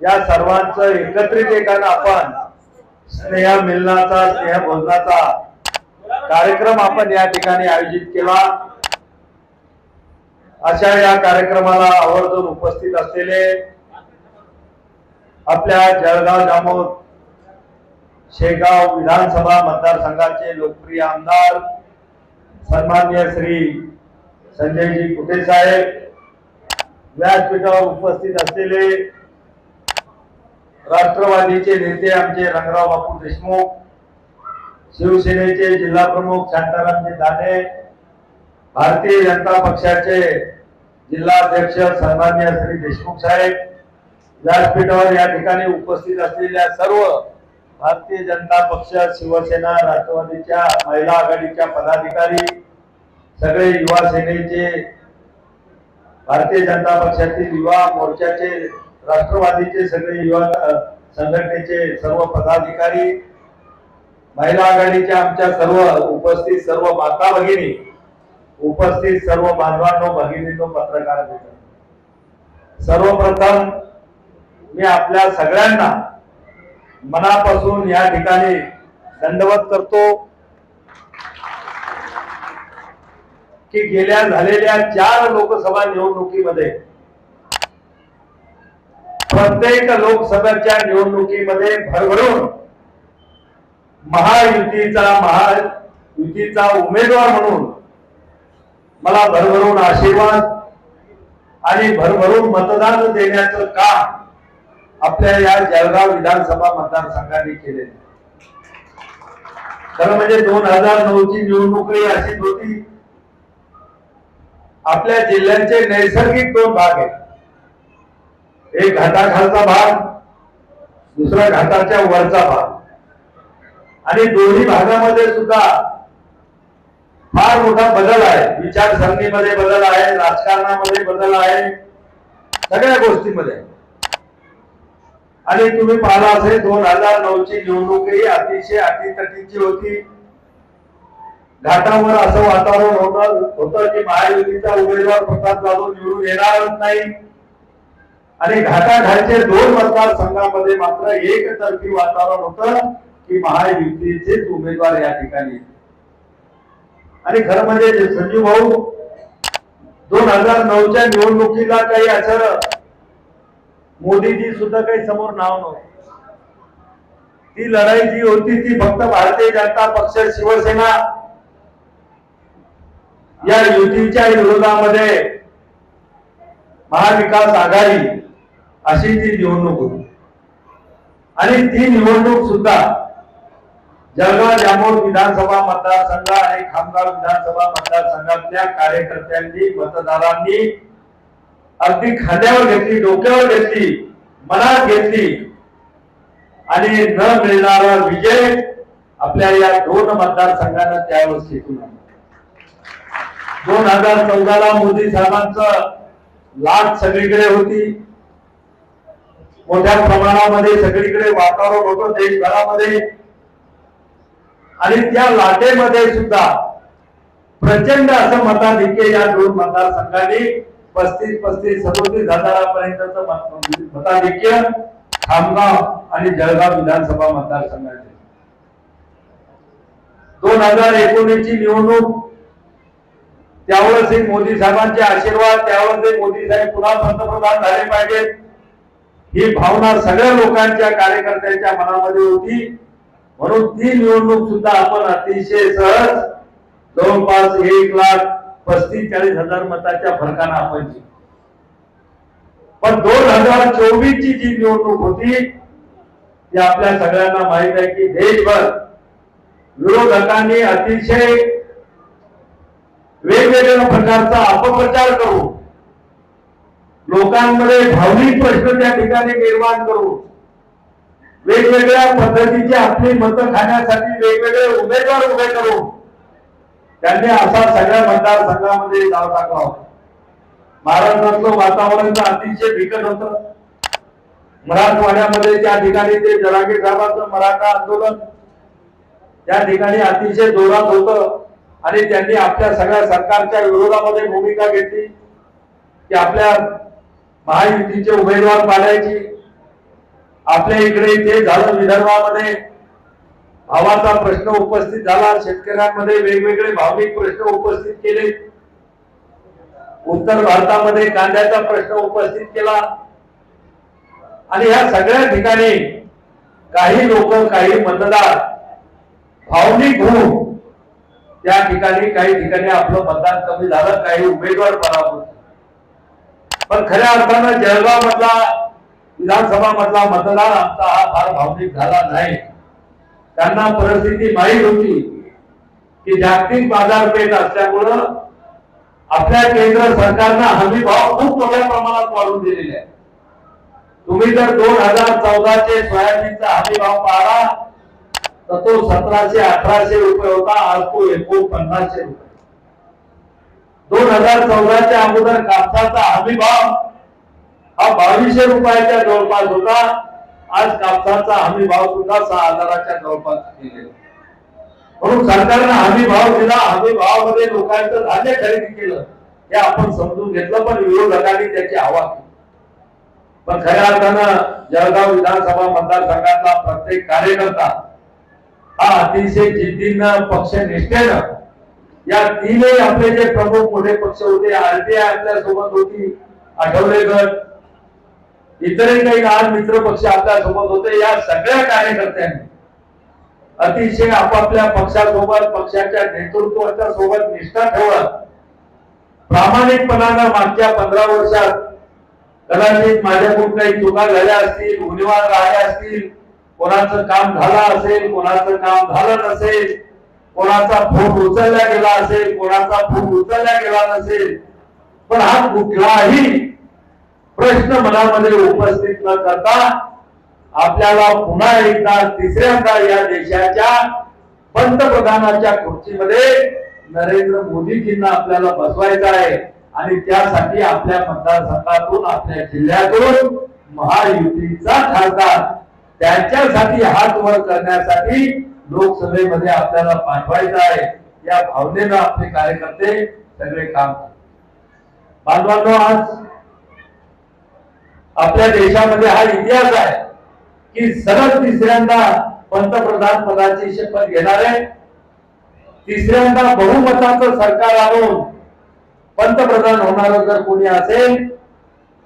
या सर्वांचं एकत्रित एकानं आपण स्नेह मिलनाचा स्नेह भोजनाचा कार्यक्रम आपण या ठिकाणी आयोजित केला. अशा या कार्यक्रमाला आवर्जून उपस्थित असलेले आपल्या जळगाव जामोद शेगाव विधानसभा मतदारसंघाचे लोकप्रिय आमदार सन्मान्य श्री संजयजी कुटे साहेब? व्यासपीठावर उपस्थित असलेले राष्ट्रवादीचे नेते आमचे रंगराव बापू देशमुख शिवसेनेचे जिल्हा प्रमुख शांतारामजी दाने भारतीय जनता पक्षाचे जिल्हाध्यक्ष सन्मान्य श्री देशमुख साहेब व्यासपीठावर या ठिकाणी उपस्थित असलेल्या सर्व भारतीय जनता पक्ष शिवसेना राष्ट्रवादीच्या महिला आघाडीच्या पदाधिकारी सगळे युवा सेनेचे भारतीय जनता पक्षातील युवा मोर्चाचे राष्ट्रवादीचे सगळे युवा संघटनेचे सर्व पदाधिकारी महिला आघाडीच्या आमच्या सर्व उपस्थित सर्व माता भगिनी उपस्थित सर्व बांधवांनो भगिनींनो पत्रकार सर्वप्रथम मी आपल्या सगळ्यांना मनापासून या ठिकाणी दंडवत करतो की गेल्या झालेल्या चार लोकसभा निवडणुकीमध्ये प्रत्येक लोकसभेच्या निवडणुकीमध्ये भरभरून महायुतीचा महायुतीचा उमेदवार म्हणून मला भरभरून आशीर्वाद आणि भरभरून मतदान देण्याचं काम आपल्या या जळगाव विधानसभा मतदारसंघाने केले खरं म्हणजे दोन हजार नऊ ची निवडणूक अशी होती. आपल्या जिल्ह्यांचे नैसर्गिक दोन भाग आहेत. एक घाटाखालचा भाग दुसरा घाटाच्या वरचा भाग. आणि दोन्ही भागामध्ये सुद्धा फार मोठा बदल आहे. विचारसरणीमध्ये बदल आहे राजकारणामध्ये बदल आहे सगळ्या गोष्टीमध्ये. आणि तुम्ही पाहिला असेल दोन हजार नऊ ची निवडणूक अतिशय अटीतटीची होती. घाटावर असं वातावरण होतं होतं की महायुतीचा उमेदवार प्रताप जाधव निवडून येणारच नाही. आणि घाटाघाटचे दोन मतदारसंघामध्ये मात्र एकतर्फी वातावरण होतं की महायुतीचेच उमेदवार या ठिकाणी आणि खरं म्हणजे संजीव भाऊ दोन हजार नऊच्या निवडणुकीला काही असं मोदीजी सुद्धा काही समोर नाव नव्हतं. ती लढाई जी होती ती फक्त भारतीय जनता पक्ष शिवसेना या युतीच्या विरोधामध्ये महाविकास आघाडी अशी ती निवडणूक होती. आणि ती निवडणूक सुद्धा जळगाव जामोद विधानसभा मतदारसंघ आणि खामगाव विधानसभा मतदारसंघातल्या कार्यकर्त्यांनी मतदारांनी अगदी खांद्यावर घेतली डोक्यावर घेतली मनात घेतली. आणि न मिळणारा विजय आपल्या या दोन मतदारसंघांना त्यावेळेस शिकून दोन हजार चौदाला मोदी साहेबांचं लाट सगळीकडे होती. मोठ्या प्रमाणामध्ये सगळीकडे वातावरण होतं देशभरामध्ये. आणि त्या लाटेमध्ये सुद्धा प्रचंड असं मताधिक्य या दोन मतदारसंघांनी पस्तीस पस्तीस सदोतीस हजारापर्यंतच मताधिक्य खामगाव आणि जळगाव विधानसभा मतदारसंघाचे. दोन हजार एकोणीस ची निवडणूक त्यावेळेस मोदी साहेबांचे आशीर्वाद त्यावेळेस मोदी साहेब पुन्हा पंतप्रधान झाले पाहिजेत. ही भावना सगळ्या लोकांच्या कार्यकर्त्यांच्या मनामध्ये होती. म्हणून ती निवडणूक सुद्धा आपण अतिशय सहज जवळपास एक लाख पस्तीस चाळीस हजार मताच्या फरकानं आपण पण दोन हजार चोवीस ची जी निवडणूक होती ती आपल्या सगळ्यांना माहीत आहे की देशभर विरोधकांनी अतिशय वेगवेगळ्या प्रकारचा अपप्रचार करून लोकांमध्ये भावनिक प्रश्न त्या ठिकाणी निर्माण करू वेगवेगळ्या पद्धतीची आपली मतं खाण्यासाठी वेगवेगळे उमेदवार उभे करू त्यांनी असा सगळ्या मतदारसंघामध्ये जाव टाकला महाराष्ट्रातलं वातावरण तर अतिशय बिकट होतं. मराठवाड्यामध्ये त्या ठिकाणी ते जरांगे साहेबांचं मराठा आंदोलन त्या ठिकाणी अतिशय जोरात होतं आणि त्यांनी आपल्या सगळ्या सरकारच्या विरोधामध्ये भूमिका घेतली की आपल्या महायुतीचे उमेदवार पाडायची. आपल्या इकडे ते झालं विदर्भामध्ये भावाचा प्रश्न उपस्थित झाला. शेतकऱ्यांमध्ये वेगवेगळे भावनिक प्रश्न उपस्थित केले. उत्तर भारतामध्ये कांद्याचा प्रश्न उपस्थित केला. आणि या सगळ्या ठिकाणी काही लोक काही मतदार भावनिक होऊन त्या ठिकाणी काही ठिकाणी आपलं मतदान कमी झालं. काही उमेदवार पराभूत पण खऱ्या अर्थानं जळगाव मधला विधानसभा मधला मतदार आमचा हा फार भावनिक झाला नाही. त्यांना परिस्थिती माहीत होती की जागतिक बाजारपेठ असल्यामुळं आपल्या केंद्र सरकारनं हमी भाव खूप मोठ्या प्रमाणात वाढून दिलेले आहे तुम्ही जर दोन हजार चौदाचे सोयाबीनचा हमी भाव पाहिला तर तो सतराशे अठराशे रुपये होता आज तो एकोणपन्नासशे रुपये. दोन हजार चौदाच्या अगोदर कापसाचा हमी भाव हा बावीसशे रुपयाच्या जवळपास होता. आज कापसाचा हमी भाव सुद्धा सहा हजाराच्या जवळपास म्हणून सरकारनं हमी भाव दिला. हमी भावामध्ये लोकांचं धान्य खरेदी केलं. हे आपण समजून घेतलं पण विरोधकांनी त्याची हवा केली. पण खऱ्या अर्थानं जळगाव विधानसभा मतदारसंघातला प्रत्येक कार्यकर्ता हा अतिशय जिद्दीनं पक्ष निष्ठेनं या तीनही आपले जे प्रमुख मोठे पक्ष होते आरटीआय आपल्यासोबत होती आठवले गट इतरही काही लहान मित्र पक्ष आपल्यासोबत होते या सगळ्या कार्यकर्त्यांनी अतिशय आपापल्या पक्षासोबत पक्षाच्या नेतृत्वाच्या सोबत निष्ठा ठेवत प्रामाणिकपणानं मागच्या पंधरा वर्षात कदाचित माझ्याकडून काही चुका झाल्या असतील गुन्हेवार राहिल्या असतील कोणाचं काम झालं असेल कोणाचं काम झालं नसेल कोणाचा फोन उचलला गेला असेल कोणाचा फोन उचलला गेला नसेल पण हा कुठलाही प्रश्न मनामध्ये उपस्थित न करता आपल्याला पुन्हा एकदा तिसऱ्यांदा या देशाच्या पंतप्रधानाच्या खुर्चीमध्ये नरेंद्र मोदीजींना आपल्याला बसवायचं आहे. आणि त्यासाठी आपल्या मतदारसंघातून आपल्या जिल्ह्यातून महायुतीचा खासदार त्यांच्यासाठी हात वर करण्यासाठी लोकसभेमध्ये आपल्याला पाठवायचं आहे या भावनेनं आपले कार्यकर्ते सगळे काम बांधवांनो आज आपल्या देशामध्ये हा इतिहास आहे की सलग तिसऱ्यांदा पंतप्रधान पदाची शपथ घेणारे तिसऱ्यांदा बहुमताचं सरकार आणून पंतप्रधान होणार जर कोणी असेल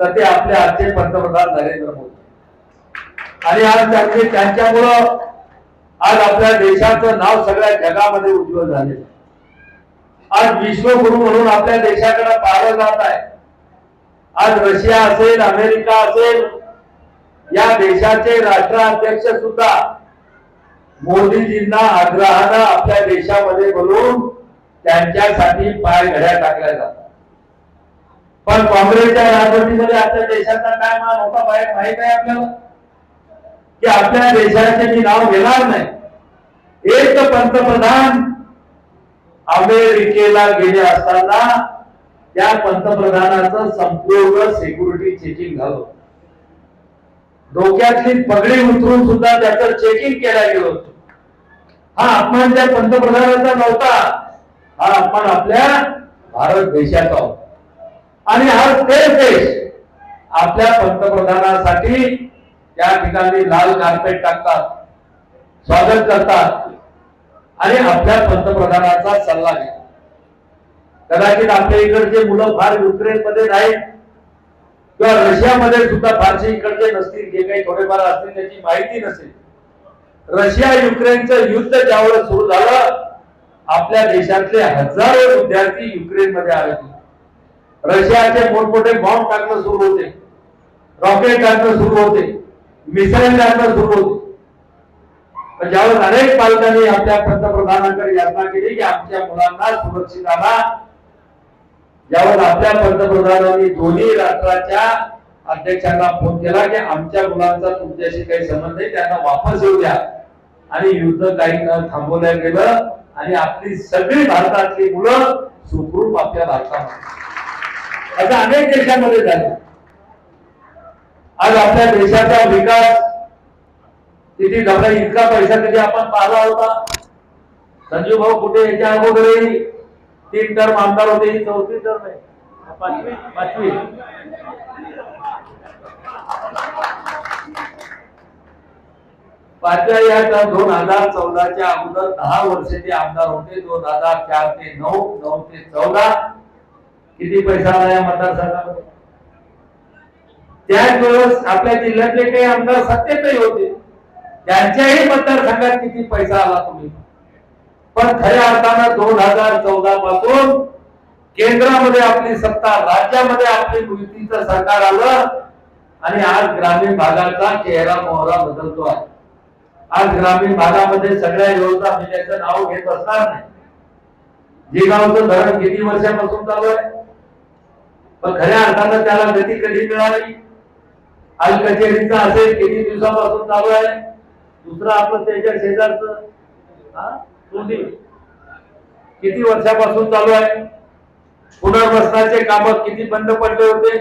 तर ते आपले आजचे पंतप्रधान नरेंद्र मोदी. आणि आज त्यांचे त्यांच्यामुळं आज आपल्या देशाचं नाव सगळ्या जगामध्ये उज्ज्वल झालेलं आज विश्वगुरु म्हणून आपल्या देशाकडे पाहिलं जात आहे. आज रशिया असेल अमेरिका असेल या देशाचे राष्ट्राध्यक्ष सुद्धा मोदीजींना आग्रहानं आपल्या देशामध्ये बोलून त्यांच्यासाठी पाय घड्या टाकल्या जातात. पण काँग्रेसच्या राजवटीमध्ये आपल्या देशाचा काय मान होता बाहेर माहीत आहे आपल्याला? की आपल्या देशाचे मी नाव घेणार नाही. एक पंतप्रधान अमेरिकेला गेले असताना त्या पंतप्रधानाचं संपूर्ण सिक्युरिटी चेकिंग झालं डोक्यातली पगडी उतरून सुद्धा त्याचं चेकिंग केलं गेलं होतं. हा अपमान त्या पंतप्रधानाचा नव्हता. हा अपमान आपल्या भारत देशाचा होता. आणि हा तेच देश आपल्या पंतप्रधानासाठी त्या ठिकाणी लाल कार्पेट टाकतात स्वागत करतात आणि आपल्या पंतप्रधानाचा सल्ला घेतात. कदाचित आपल्या इकडचे मुलं फार युक्रेन मध्ये नाहीत किंवा रशियामध्ये सुद्धा फारसे इकडचे नसतील जे काही थोडेफार असतील त्याची माहिती नसेल. रशिया युक्रेनचं युद्ध ज्यावेळेस सुरू झालं आपल्या देशातले हजारो विद्यार्थी युक्रेन मध्ये आले रशियाचे मोठमोठे बॉम्ब टाकणं सुरू होते रॉकेट टाकणं सुरू होते. मिसाईल सुरू होते पण ज्यावेळेस अनेक पालकांनी आपल्या पंतप्रधानांकडे यातना केली की आमच्या मुलांना सुरक्षित आणा ज्यावेळेस आपल्या पंतप्रधानांनी दोन्ही राष्ट्राच्या अध्यक्षांना फोन केला की आमच्या मुलांचा तुमच्याशी काही संबंध नाही त्यांना वापस येऊ द्या. आणि युद्ध काही न थांबवल्या गेलं आणि आपली सगळी भारतातली मुलं सुखरूप आपल्या भारतामध्ये. असं अनेक देशांमध्ये झालं. आज आपल्या देशाचा विकास किती झाला इतका पैसा कधी आपण पाहिला होता? संजू भाऊ कुठे? याच्या अगोदरही तीन टर्म आमदार होते ही चौथी टर्म आहे. पाचवी? पाचवी. पाचव्या या दोन हजार चौदाच्या अगोदर दहा वर्ष ते आमदार होते दोन हजार चार ते नऊ नऊ ते चौदा. किती पैसा आला या मतदारसंघामध्ये? त्याच वेळेस आपल्या जिल्ह्यातले काही आमदार सत्तेतही होते. त्यांच्याही मतदारसंघात किती पैसा आला तुम्ही? पण खऱ्या अर्थानं दोन हजार चौदा पासून केंद्रामध्ये आपली सत्ता राज्यामध्ये आपली युतीचं सरकार आलं आणि आज ग्रामीण भागाचा चेहरा मोहरा बदलतो आहे. आज ग्रामीण भागामध्ये सगळ्या योजना मिळण्याचं नाव घेत असणार नाही. जिगावचं धरण किती वर्षापासून चालू आहे? पण खऱ्या अर्थानं त्याला गती कधी मिळाली? आज कचेरीचा असेल किती दिवसापासून चालू आहे? दुसरं आपलं त्याच्या शेजारचं हा? किती वर्षापासून चालू आहे? पुनर्वसनाचे काम किती बंद पडले होते?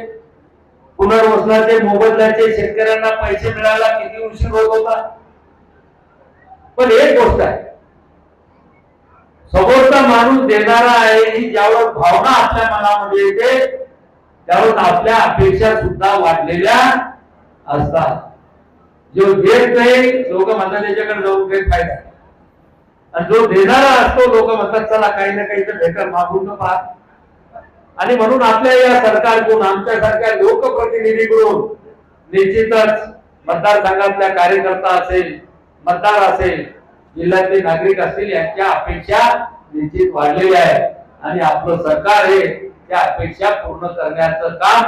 पुनर्वसनाचे मोबदल्याचे शेतकऱ्यांना पैसे मिळायला किती उशीर होत होता? पण एक गोष्ट आहे. समोरचा माणूस देणारा आहे ही ज्यावर भावना आपल्या मनामध्ये येते त्यावर आपल्या अपेक्षा सुद्धा वाढलेल्या असतात. जो घेत नाही लोक म्हणतात त्याच्याकडे जाऊन काही फायदा नाही. आणि जो देणारा असतो लोक म्हणतात चला काही ना काही तर भेटर मागून पहा. आणि म्हणून आपल्या या सरकारकडून आमच्यासारख्या लोकप्रतिनिधीकडून निश्चितच मतदारसंघातल्या कार्यकर्ता असेल मतदार असेल जिल्ह्यातले नागरिक असतील यांच्या अपेक्षा निश्चित वाढलेल्या आहेत. आणि आपलं सरकार हे त्या अपेक्षा पूर्ण करण्याचं काम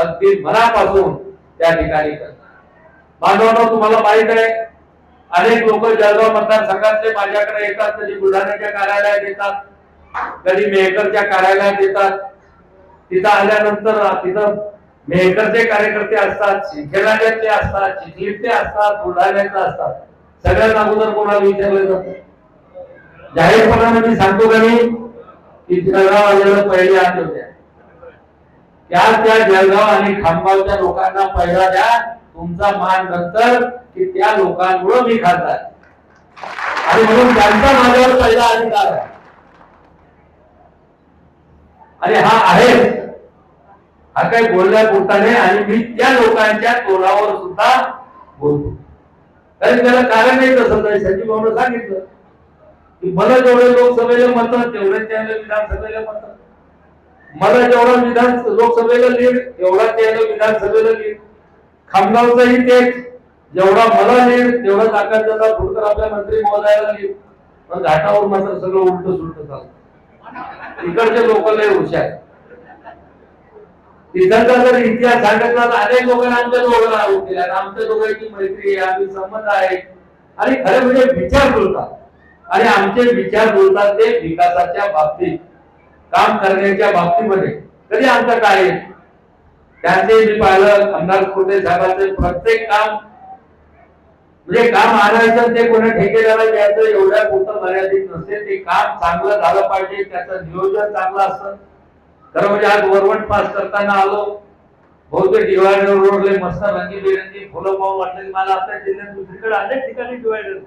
अगदी मनापासून त्या ठिकाणी करत तुम्हाला माहीत आहे अनेक लोक जळगाव मतदारसंघातले माझ्याकडे येतात कधी बुलढाण्याच्या कार्यालयात येतात कधी मेहकरच्या कार्यालयात येतात. तिथं आल्यानंतर तिथं मेहकरचे कार्यकर्ते असतात शिंखेराजातले असतात चिखलीतले असतात बुलढाण्यातले असतात. सगळ्यात अगोदर कोणाला विचारलं जातं? जाहीरपणाने मी सांगतो का मी की जळगाव आलेलं पहिले आत त्या त्या जळगाव आणि खामगावच्या लोकांना पहिला द्या. तुमचा मान नंतर की त्या लोकांमुळे मी खासदार आणि म्हणून त्यांचा माझ्यावर पहिला अधिकार आहे. आणि हा आहे. हा काही बोलल्या नाही आणि मी त्या लोकांच्या तोलावर सुद्धा बोलतो. कारण त्याला कारण नाही तसं नाही सचिव सांगितलं की मला जेवढे लोकसभेला मत तेवढे त्यांना विधानसभेला मत मला जेवढा विधान लोकसभेला लीड एवढा त्याला विधानसभेला लीड. खामगावचाही तेच. जेवढा मला लीड तेवढा ताकद दादा फुडकर आपल्या मंत्री महोदयाला लीड. पण घाटावर मात्र सगळं उलट सुलट चालतं इकडचे लोक लय हुशार. तिथलचा जर इतिहास सांगितला तर अनेक लोकांना आमच्या दोघांना आरोप केला. आणि आमच्या दोघांची मैत्री आहे आम्ही संबंध आहे. आणि खरे म्हणजे विचार बोलतात. आणि आमचे विचार बोलतात ते विकासाच्या बाबतीत. काम करण्याच्या बाबतीमध्ये कधी आमचं काय आहे? त्यांचे मी पाहिलं आमदार खोटे साहेबांचे प्रत्येक काम म्हणजे काम आणायचं ते कोणा ठेकेदारा द्यायचं एवढ्या पुरतं मर्यादित नसते. ते काम चांगलं झालं पाहिजे त्याचं नियोजन चांगलं असतं. खरं म्हणजे आज वरवंट पास करताना आलो. बहुतेक डिवायडर रोडले मस्त रंगीबेरंगी फुलं पाहून वाटलं. की मला आपल्या जिल्ह्यात दुसरीकडे अनेक ठिकाणी डिवायडर.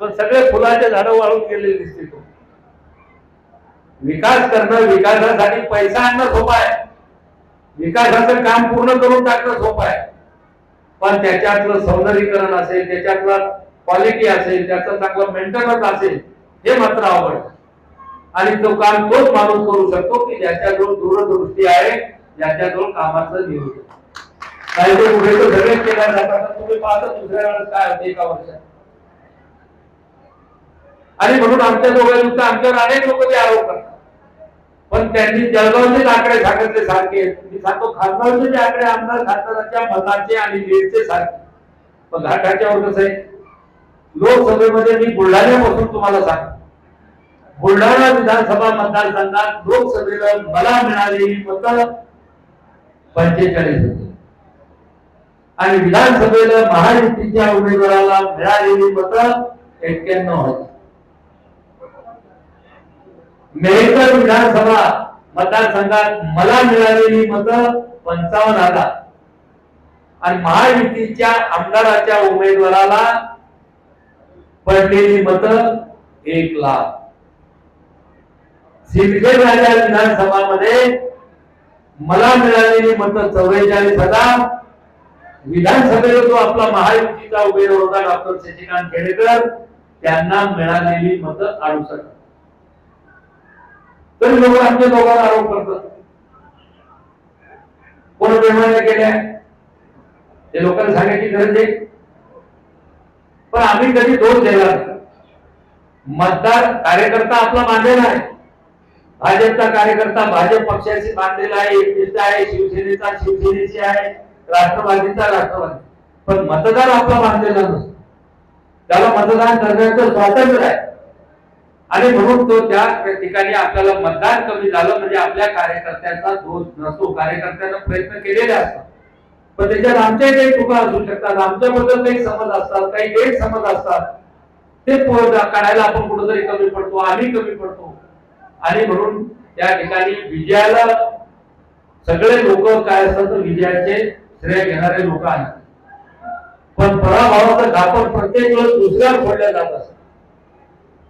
पण सगळे फुलाचे झाडं वाळून गेलेले दिसते तो. विकास करणं विकासासाठी पैसा आणणं सोपं आहे. विकासाचं काम पूर्ण करून टाकणं सोपं आहे. पण त्याच्यातलं सौंदर्यीकरण असेल त्याच्यातलं क्वालिटी असेल त्याचं चांगलं मेंटेनन्स असेल हे मात्र आवड आणि तो काम तोच माणूस करू शकतो की ज्याच्याजवळ दूरदृष्टी आहे ज्याच्याजवळ कामाचं नियोजन काही ते पुढे तो सगळे केला जातात तुम्ही पाहता दुसऱ्या वेळेस काय होते एका वर्षात. आणि म्हणून आमच्या दोघांचा आमच्यावर अनेक लोक ते आरोप करतात. पण त्यांनी जळगावचे आकडे सांगितले सारखे. मी सांगतो खासदारचे जे आकडे आमदार खासदाराच्या मताचे आणि लीडचे सारखे. पण घाटाच्यावर कसं आहे? लोकसभेमध्ये मी बुलढाण्यापासून तुम्हाला सांग बुलढाणा विधानसभा मतदारसंघात लोकसभेला मला मिळालेली मत पंचेचाळीस होती. आणि विधानसभेला महायुतीच्या उमेदवाराला मिळालेली मत एक्क्याण्णव होती. मेहकर विधानसभा मतदारसंघात मला मिळालेली मत पंचावन्न हजार. आणि महायुतीच्या आमदाराच्या उमेदवाराला पडलेली मत एक लाख. सिंदखेड राजा विधानसभा मध्ये मला मिळालेली मत चौवेचाळीस हजार. विधानसभेला जो आपला महायुतीचा उमेदवार होता डॉक्टर शशिकांत खेडेकर त्यांना मिळालेली मत अडुसष्ट. तरी लोक आमच्या दोघांना आरोप करतात. कोण बेमान्य केल्या ते लोकांना सांगायची गरज आहे. पण आम्ही कधी दोष दिला मतदार कार्यकर्ता आपला बांधलेला आहे. भाजपचा कार्यकर्ता भाजप पक्षाशी बांधलेला आहे एकटीचा आहे शिवसेनेचा शिवसेनेची आहे राष्ट्रवादीचा राष्ट्रवादी. पण मतदार आपला बांधलेला नसतो. त्याला मतदान करण्याचं स्वातंत्र्य आहे. आणि म्हणून तो त्या ठिकाणी आपल्याला मतदान कमी झालं म्हणजे आपल्या कार्यकर्त्यांचा दोष नसतो. कार्यकर्त्यांना प्रयत्न केलेले असतात. पण त्याच्यात आमच्याही काही चुका असू शकतात. आमच्याबद्दल काही समज असतात काही गैरसमज असतात. ते काढायला आपण कुठंतरी कमी पडतो आम्ही कमी पडतो. आणि म्हणून त्या ठिकाणी विजयाला सगळे लोक काय असतात तर विजयाचे श्रेय घेणारे लोक आहेत. पण पराभवाचं घापण प्रत्येक वेळेस दुसऱ्यावर फोडल्या जात असत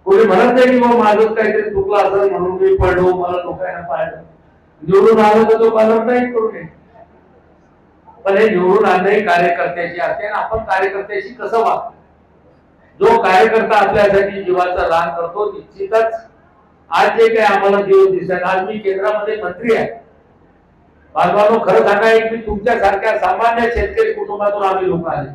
कोणी म्हणत नाही की मग माझं काहीतरी चुकलं असेल म्हणून मी पडलो मला लोकांना पाहिलं. निवडून आलं तर तो मला नाही करू नये पण हे निवडून आणणे कार्यकर्त्याची असते आणि आपण कार्यकर्त्याशी कसं वागतो? जो कार्यकर्ता आपल्यासाठी जीवाचा रान करतो निश्चितच आज जे काही आम्हाला दिवस दिसत आज मी केंद्रामध्ये मंत्री आहे. बांधवांनो खरं सांगा एक तुमच्या सारख्या सामान्य शेतकरी कुटुंबातून आम्ही लोक आले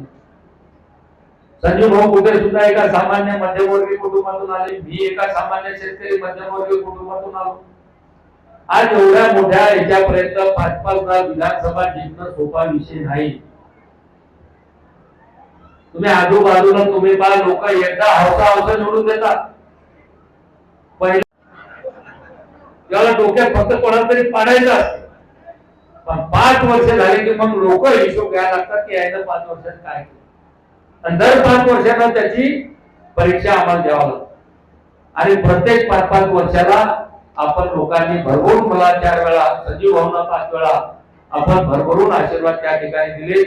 संजीव भाऊ कुठे? सुद्धा एका सामान्य मध्यमवर्गीय कुटुंबातून आले. मी एका सामान्य शेतकरी मध्यमवर्गीय कुटुंबातून आलो. आज एवढ्या मोठ्या याच्यापर्यंत पाच पाच विधानसभा जिंकणं सोपा विषय नाही. तुम्ही आजूबाजूला तुम्ही पहा लोक एकदा हौसा हौसा निवडून देतात. पहिला त्याला डोक्यात फक्त कोणाला तरी पाडायचं असतं. पण पाच वर्ष झाले की मग लोक हिशोब घ्यायला लागतात की यायला पाच वर्षात काय? केलं. आणि दर पाच वर्षांना त्याची परीक्षा आम्हाला द्यावं लागते. आणि प्रत्येक पाच पाच वर्षाला आपण लोकांनी भरभरून मला चार वेळा सजीव भावना पाच वेळा आपण भरभरून आशीर्वाद त्या ठिकाणी दिले.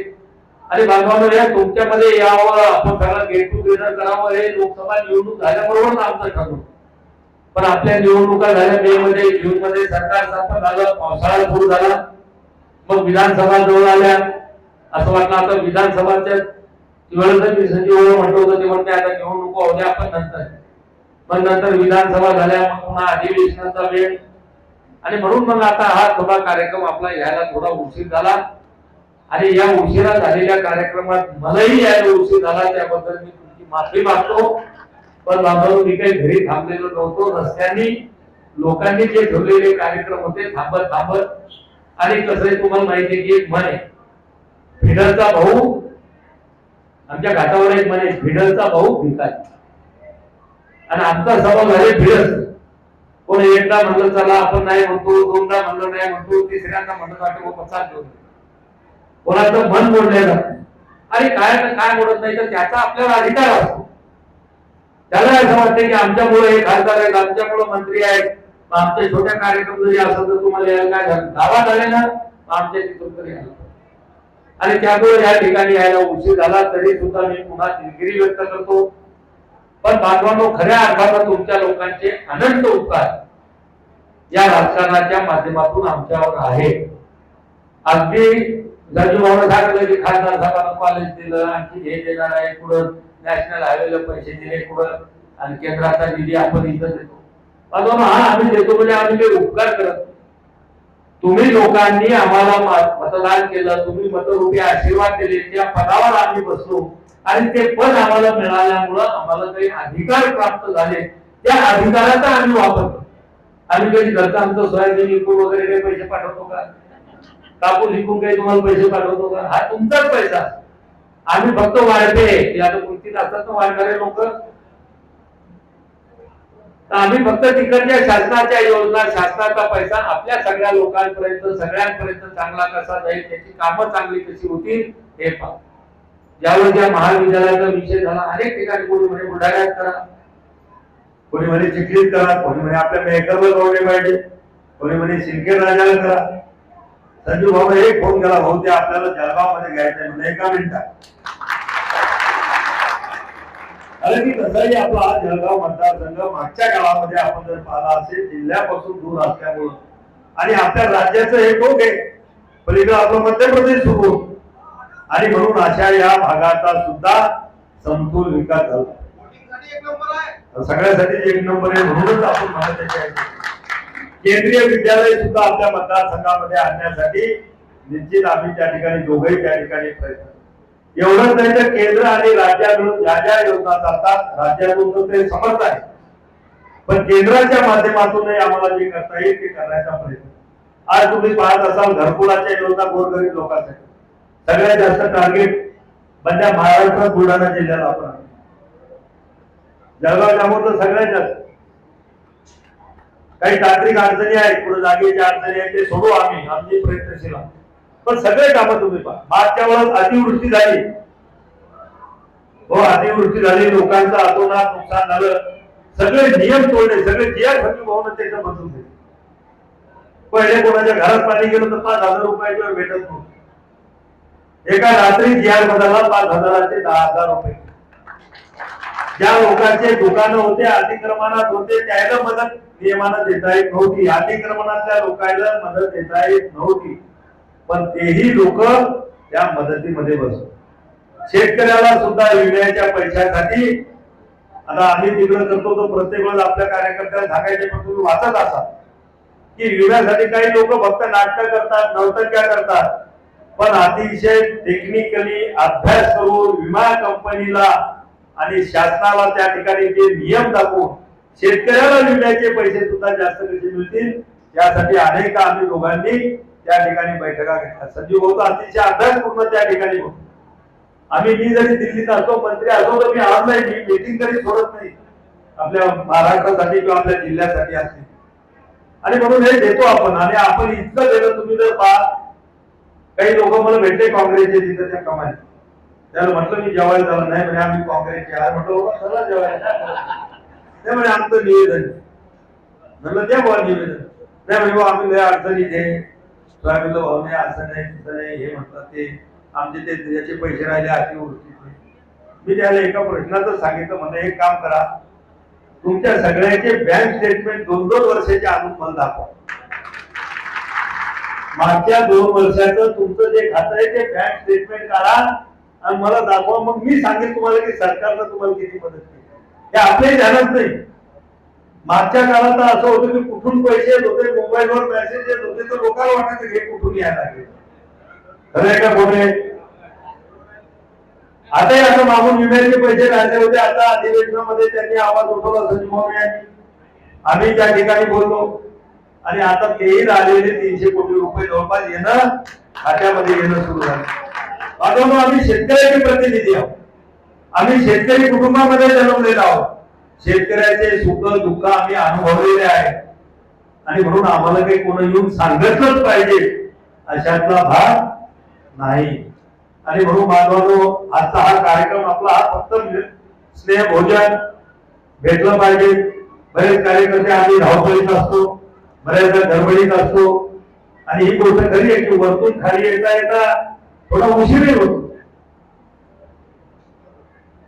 आणि बांधवांनो या तुमच्यामध्ये यावं आपण सगळं गेट टुगेदर करावं हे लोकसभा निवडणूक झाल्याबरोबर आमचं ठरवलं पण आपल्या निवडणुका झाल्या मे मध्ये जून मध्ये सरकार स्थापन झालं पावसाळा सुरू झाला. मग विधानसभा जवळ आल्या. असं वाटलं आता विधानसभाच्या वेळेस मी संजीव म्हटलं होतं ते म्हणते आता निवडणुका होत्या आपण नंतर. मग नंतर विधानसभा झाल्या मग पुन्हा अधिवेशनाचा वेळ. आणि म्हणून मग आता हा थोडा कार्यक्रम आपला यायला थोडा उशीर झाला. आणि या उशिरा झालेल्या कार्यक्रमात मलाही यायला उशीर झाला त्याबद्दल मी तुमची माफी मागतो. पण बांधव मी काही घरी थांबलेलो नव्हतो. रस्त्यांनी लोकांनी जे ठेवलेले कार्यक्रम होते थांबत थांबत आणि कसं तुम्हाला माहिती आहे की एक म्हणे आहे फिडरचा भाऊ आमच्या घाटावर एक म्हणे फिडरचा भाऊ भिकारी. आणि आमचा सभा झाले भिडल. कोण एकदा म्हणलं चला आपण नाही म्हणतो दोनदा म्हणलं नाही म्हणतो तिसऱ्यांदा म्हणलं वाटतं पचास घेऊन कोणाचं मन मोडलं जात आणि काय काय मोडत नाही तर त्याचा आपल्याला अधिकार असतो. त्याला असं वाटतं की आमच्यामुळे हे खासदार आहेत आमच्यामुळे मंत्री आहेत. आमच्या छोट्या कार्यक्रम जरी असं तर तुम्हाला यायला काय झालं? गावात आले ना आमच्या तिथून तरी आलं. आणि त्यामुळे या ठिकाणी यायला उशीर झाला तरी सुद्धा मी पुन्हा दिलगिरी व्यक्त करतो. पण बांधवांनो खऱ्या अर्थानं तुमच्या लोकांचे अनंत उपकार या राजकारणाच्या माध्यमातून आमच्यावर आहे. अगदी भावना सांगितलं की खासदार साहेबांना कॉलेज दिलं आणखी हे देणार आहे कुठं नॅशनल हायवेला पैसे दिले कुठं आणि केंद्राचा निधी आपण इथं देतो. बांधवांनो हा आम्ही देतो म्हणजे आम्ही उपकार करत तुम्ही लोकांनी आम्हाला मतदान केलं तुम्ही मतरूपी आशीर्वाद दिले त्या पदावर आम्ही बसलो. आणि ते पद आम्हाला मिळाल्यामुळं आम्हाला काही अधिकार प्राप्त झाले. त्या अधिकाराचा आम्ही वापर आम्ही कधी घरचा आमचं सोयाबीन विकून वगैरे काही पैसे पाठवतो का? कापूस विकून काही तुम्हाला पैसे पाठवतो का? हा तुमचाच पैसा. आम्ही फक्त वाढते. की आता कोणतीच असतात ना वाढणारे लोक. आम्ही फक्त तिकडच्या शासनाच्या योजना शासनाचा पैसा आपल्या सगळ्या लोकांपर्यंत सगळ्यांपर्यंत चांगला कसा जाईल त्याची कामं चांगली कशी होतील हे पाहू. ज्यावेळी ज्या महाविद्यालयाचा विषय झाला. अनेक ठिकाणी कोणी म्हणे बुलढाण्यात करा. कोणी म्हणे चिखलीत करा. कोणी म्हणे आपल्या मेहकरला लावले पाहिजे. कोणी म्हणे सिंदखेड राजाला करा. संजू भाऊ एक फोन केला भाऊ ते आपल्याला जळगावमध्ये घ्यायचं आहे. म्हणजे एका मिनिटात. अरे की कसंही आपला हा जळगाव मतदारसंघ मागच्या काळामध्ये आपण जर पाहिला असेल जिल्ह्यापासून दूर असल्यामुळं. आणि आपल्या राज्याचं हे टोक आहे पलीकडे आपलं मध्य प्रदेश सुरू. आणि म्हणून अशा या भागाचा सुद्धा समतोल विकास झाला. सगळ्यासाठी एक नंबर आहे म्हणूनच आपण महाराष्ट्राचे आहे केंद्रीय विद्यालय सुद्धा आपल्या मतदारसंघामध्ये आणण्यासाठी निश्चित आम्ही त्या ठिकाणी दोघही त्या ठिकाणी प्रयत्न एवढंच त्यांच्या तर केंद्र आणि राज्यातून ज्या ज्या योजना चालतात राज्यातून ते समर्थ आहे पण केंद्राच्या माध्यमातूनही आम्हाला जे करता येईल ते करण्याचा प्रयत्न. आज तुम्ही पाहत असाल घरकुलाच्या योजना गोरगरीब लोकांसाठी. सगळ्यात जास्त टार्गेट म्हणजे महाराष्ट्रात बुलढाणा जिल्ह्याला आपण जळगाव जामोद तर सगळ्यात जास्त. काही तांत्रिक अडचणी आहेत पुढे जागेच्या अडचणी आहेत ते सोडू आम्ही आमची प्रयत्नशील आहोत. पण सगळे कामं तुम्ही पहा. मागच्या वेळेस अतिवृष्टी झाली. हो अतिवृष्टी झाली लोकांचं अतोनात नुकसान झालं. सगळे नियम तोडले सगळे जे आर फटी भाऊन त्याचं बदलून दिले पहिले कोणाच्या घरात पाणी गेलं तर पाच हजार रुपयाच्या भेटत नव्हतं. एका रात्री जी आर बदलला पाच हजाराचे दहा हजार रुपये. ज्या लोकांचे दुकानं होते अतिक्रमणात होते त्याला मदत नियमानं देता येत नव्हती. अतिक्रमणातल्या लोकांना मदत देता येत नव्हती. पण तेही लोक त्या मदतीमध्ये बसतो शेतकऱ्याला सुद्धा विम्याच्या पैशासाठी आता आम्ही तिकडे करतो तो प्रत्येक वेळेस आपल्या कार्यकर्त्याला सांगायचे पण तुम्ही वाचत असाल. की विम्यासाठी काही लोक फक्त नाटकं करतात नवटक्या करतात. पण अतिशय टेक्निकली अभ्यास करून विमा कंपनीला आणि शासनाला त्या ठिकाणी जे नियम दाखवून शेतकऱ्याला विम्याचे पैसे सुद्धा जास्त कसे मिळतील यासाठी अनेक आम्ही दोघांनी त्या ठिकाणी बैठका घेतल्या. संजीव होतो अतिशय अभ्यास पूर्ण त्या ठिकाणी होतो आम्ही मी जरी दिल्लीत असतो मंत्री असो तर मी आज नाही मी मीटिंग तरी सोडत नाही. आपल्या महाराष्ट्रासाठी किंवा आपल्या जिल्ह्यासाठी असते. आणि म्हणून हे देतो आपण. आणि आपण इतकं दिलं तुम्ही जर पहा काही लोक मला भेटले काँग्रेसचे तिथं त्या कमाल त्याला म्हटलं मी जेवायला झालं नाही. म्हणजे आम्ही काँग्रेसचे आहे म्हटलं बाबा चला जेवायला. नाही म्हणजे आमचं निवेदन. म्हणलं ते बुवा निवेदन. नाही म्हणजे बुवा आम्ही लय अडचणी ते भाव नाही असं नाही तसं नाही. हे म्हणतात ते. आमचे ते त्याचे पैसे राहिले अतिवृष्टीचे मी त्याला एका प्रश्नाचं सांगितलं म्हणजे एक काम करा. तुमच्या सगळ्यांचे बँक स्टेटमेंट दोन दोन वर्षाचे आणून मला दाखवा. मागच्या दोन वर्षाचं तुमचं जे खातं आहे ते बँक स्टेटमेंट काढा आणि मला दाखवा. मग मी सांगेन तुम्हाला की सरकारनं तुम्हाला किती मदत केली. हे आपल्याही ध्यानात नाही. मागच्या काळात असं होतं की कुठून पैसे येत होते मोबाईलवर मेसेज येत होते तर लोकांना वाटायचं हे कुठून यायला लागले. खरं आहे का खोटे आताही आता मागून विम्याचे पैसे राहिले होते आता अधिवेशनामध्ये त्यांनी आवाज उठवला संजीव यांनी आम्ही त्या ठिकाणी बोललो. आणि आता तेही राहिलेले तीनशे कोटी रुपये जवळपास येणं खात्यामध्ये येणं सुरू झालं. बांधवांनो, आम्ही शेतकऱ्याचे प्रतिनिधी आहोत. आम्ही शेतकरी कुटुंबामध्ये जन्मलेलो आहोत. शेतकऱ्याचे सुख दुःख आम्ही अनुभवलेले आहे. आणि म्हणून आम्हाला काही कोण येऊन सांगितलंच पाहिजे अशातला भाग नाही. आणि म्हणून बांधवांनो आजचा हा कार्यक्रम आपला हा फक्त स्नेह भोजन भेटलं पाहिजे. बरेच कार्यकर्ते आम्ही धावपळीत असतो बऱ्याचदा गडबडीत असतो. आणि ही गोष्ट खरी आहे की वरतून खाली येता येता थोडा उशीरही होतो.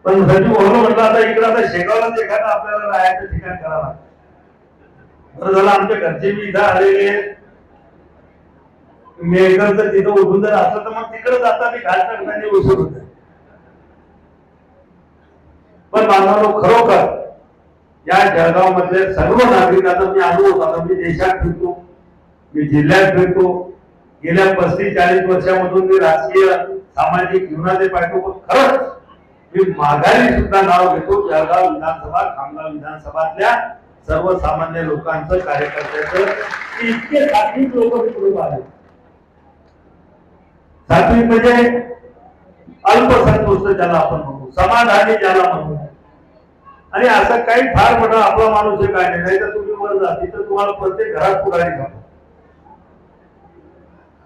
पण संजीव म्हणून म्हटलं आता इकडं आता शेगावलाच एखादा आपल्याला राहायचं ठिकाण करावं लागतं. बरं झालं आमच्या घरचे मी इथं आलेले आहेत. जर तिथं उठून जर असलं तर मग तिकडे जाता मी घाट टाकण्याने उशीर होत पण माझा लोक खरोखर या जळगाव मधले सर्व नागरिक आता मी अनुभव आता मी देशात फिरतो मी जिल्ह्यात फिरतो. गेल्या पस्तीस चाळीस वर्षामधून मी राजकीय सामाजिक जीवनाचे पाहतो पण खरंच मी माघारी सुद्धा नाव घेतो जळगाव विधानसभा खामगाव विधानसभातल्या सर्वसामान्य लोकांचं कार्यकर्त्याचं. इतके सात्विक लोक कुटुंब आले सात्विक म्हणजे अल्पसंतोष ज्याला आपण म्हणू समाधानी ज्याला म्हणू आणि असं काही फार मोठा आपला माणूस आहे काय नाही तर तुम्ही वर जा तिथं तुम्हाला प्रत्येक घरात पुढारी जातो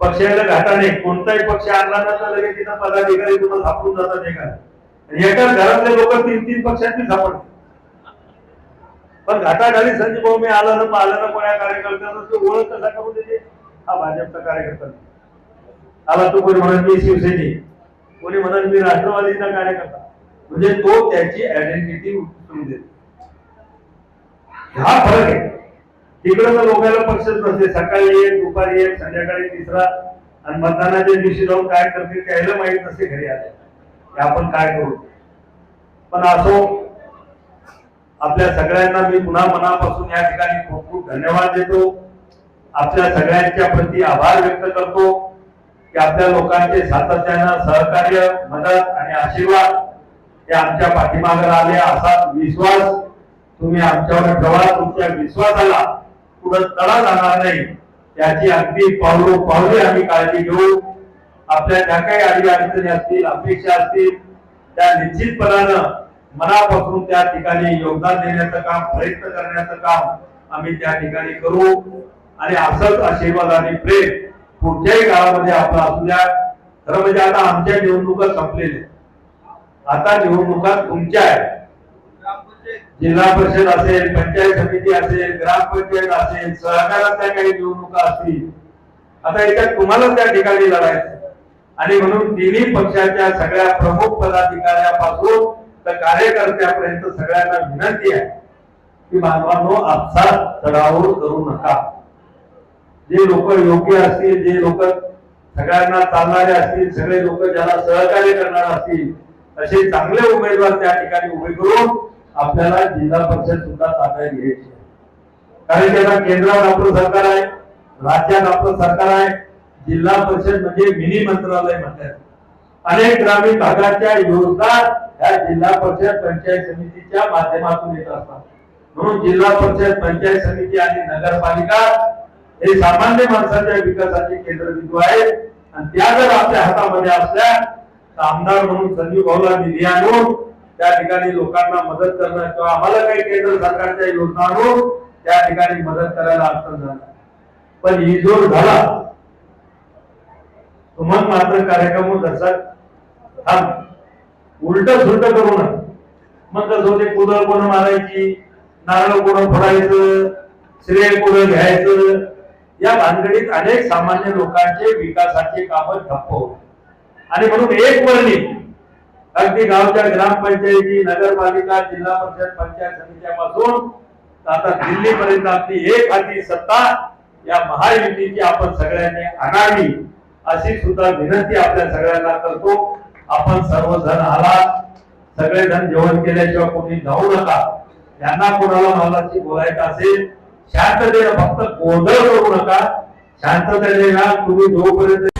पक्षाला घाटा नाही कोणताही पक्ष आणला नसला लगेच तिथं पदाधिकारी तुम्हाला सापडून जातात एखादा एकाच घरातले लोक तीन तीन पक्षांनी सापडतात पण घाटाघाली संजय भाऊ मी आला ना आलं ना कोणा कार्यकर्त्याचा तो ओळख कसा करून म्हणजे देते हा भाजपचा कार्यकर्ता. आला तो कोणी म्हणत मी शिवसेनी. कोणी म्हणत मी राष्ट्रवादीचा कार्यकर्ता. म्हणजे तो त्याची आयडेंटिटी उचलून देतो. हा फरक आहे. तिकडे तर लोकांना पक्षच नसते. सकाळी एक दुपारी एक संध्याकाळी तिसरा. आणि मतदानाच्या दिवशी जाऊन काय करतील त्याला माहीत नसते घरी आले. आपण काय करू? पण असो आपल्या सगळ्यांना मी पुन्हा मनापासून या ठिकाणी खूप खूप धन्यवाद देतो. आपल्या सगळ्यांच्या प्रती आभार व्यक्त करतो की आपल्या लोकांचे सातत्यानं सहकार्य मदत आणि आशीर्वाद हे आमच्या पाठीमागे आले असा विश्वास तुम्ही आमच्यावर ठेवा. तुमच्या विश्वासाला पुढे तडा जाणार नाही याची अगदी पावलो पावले आम्ही काळजी घेऊ. आपल्या ज्या काही आडी अडचणी असतील अपेक्षा असतील त्या निश्चितपणानं मनापासून त्या ठिकाणी योगदान देण्याचं काम प्रयत्न करण्याचं काम आम्ही त्या ठिकाणी करू. आणि असंच आशीर्वाद आणि प्रेम पुढच्याही काळामध्ये आपला असू द्या. खरं म्हणजे आता आमच्या निवडणुका संपलेल्या आता निवडणुका तुमच्या आहेत. जिल्हा परिषद असेल पंचायत समिती असेल ग्रामपंचायत असेल सहकारातल्या काही निवडणुका असतील आता याच्यात तुम्हाला त्या ठिकाणी लढायचं आणि म्हणून तिन्ही पक्षाच्या सगळ्या प्रमुख पदाधिकाऱ्यापासून तर कार्यकर्त्यापर्यंत सगळ्यांना विनंती आहे की बांधवांनो आपसात चढाओढ करू नका. जे लोक योग्य असतील जे लोक सगळ्यांना चालणारे असतील सगळे लोक ज्याला सहकार्य करणार असतील असे चांगले उमेदवार त्या ठिकाणी उभे करून आपल्याला जिल्हा परिषद सुद्धा ताब्यात घ्यायची कारण त्याला आता केंद्रावर आपलं सरकार आहे राज्यात आपलं सरकार आहे जिल्हा परिषद म्हणजे मिनी मंत्रालय म्हणतात. अनेक ग्रामीण भागाच्या योजना ह्या जिल्हा परिषद पंचायत समितीच्या माध्यमातून येत असतात. म्हणून जिल्हा परिषद पंचायत समिती आणि नगरपालिका हे सामान्य माणसाच्या विकासाचे केंद्रबिंदू आहेत. आणि त्या जर आपल्या हातामध्ये असल्या तर आमदार म्हणून संजीव भाऊला निधी आणून त्या ठिकाणी लोकांना मदत करणं किंवा आम्हाला काही केंद्र सरकारच्या योजना आणून त्या ठिकाणी मदत करायला अडचण झाला. पण ही जोर झाला तुम्हाला मात्र कार्यक्रम दर्शक थांब उलट सुलट करू नका. मग कसं होते कुदळ कोण मारायची नारळ कोण फोडायचं श्रेय कोण घ्यायचं या भानगडीत अनेक सामान्य लोकांचे विकासाचे काम ठप्प होते. आणि म्हणून एक वर्णी अगदी गावच्या ग्रामपंचायती नगरपालिका जिल्हा परिषद पंचायत समित्यापासून आता दिल्लीपर्यंत आपली एक हाती सत्ता या महायुतीची आपण सगळ्यांनी आणावी अशी सुद्धा विनंती आपल्या सगळ्यांना करतो. आपण सर्वजण आला सगळेजण जेवण केल्याशिवाय कोणी जाऊ नका. त्यांना कोणाला मालाची बोलायचं असेल शांततेने फक्त गोंधळ करू नका. शांततेने ना तुम्ही जोपर्यंत